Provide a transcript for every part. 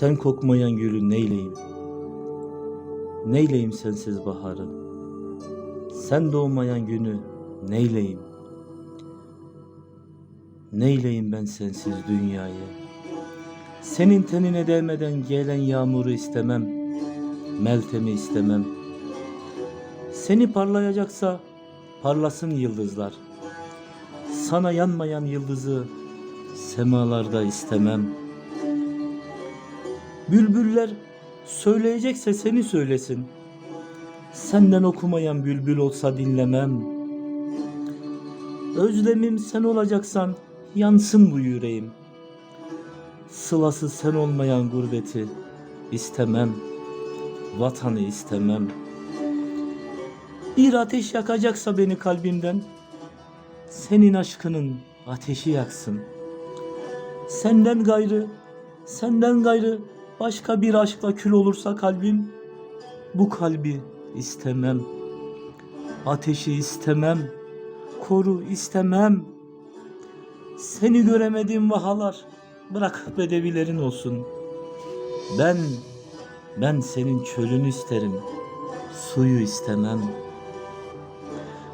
Sen kokmayan gülü neyleyim? Neyleyim sensiz baharı? Sen doğmayan günü neyleyim? Neyleyim ben sensiz dünyayı? Senin tenine değmeden gelen yağmuru istemem. Meltemi istemem. Seni parlayacaksa parlasın yıldızlar. Sana yanmayan yıldızı semalarda istemem. Bülbüller söyleyecekse seni söylesin. Senden okumayan bülbül olsa dinlemem. Özlemim sen olacaksan yansın bu yüreğim. Sılası sen olmayan gurbeti istemem. Vatanı istemem. Bir ateş yakacaksa beni kalbimden senin aşkının ateşi yaksın. Senden gayrı, senden gayrı başka bir aşkla kül olursa kalbim, bu kalbi istemem. Ateşi istemem, koru istemem. Seni göremediğim vahalar bırak bedevilerin olsun. Ben, ben senin çölünü isterim, suyu istemem.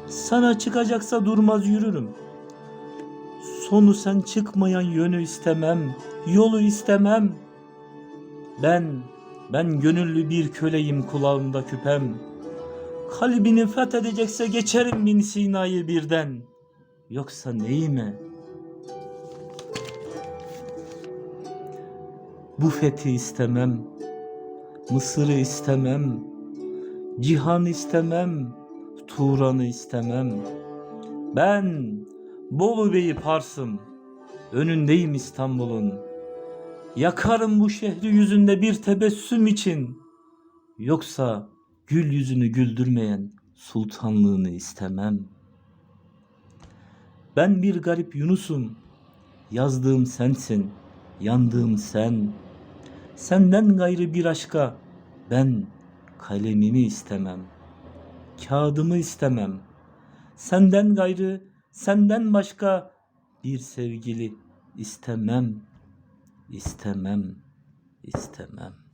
Sana çıkacaksa durmaz yürürüm. Sonu sen çıkmayan yönü istemem, yolu istemem. Ben, ben gönüllü bir köleyim kulağımda küpem. Kalbini fethedecekse geçerim bin Sina'yı birden. Yoksa neyime? Bu fethi istemem, Mısır'ı istemem, Cihan istemem, Turan'ı istemem. Ben Bolu Bey'i Pars'ım, önündeyim İstanbul'un. Yakarım bu şehri yüzünde bir tebessüm için. Yoksa gül yüzünü güldürmeyen sultanlığını istemem. Ben bir garip Yunus'um, yazdığım sensin, yandığım sen. Senden gayrı bir aşka ben kalemimi istemem. Kağıdımı istemem. Senden gayrı, senden başka bir sevgili istemem. İstemem, istemem.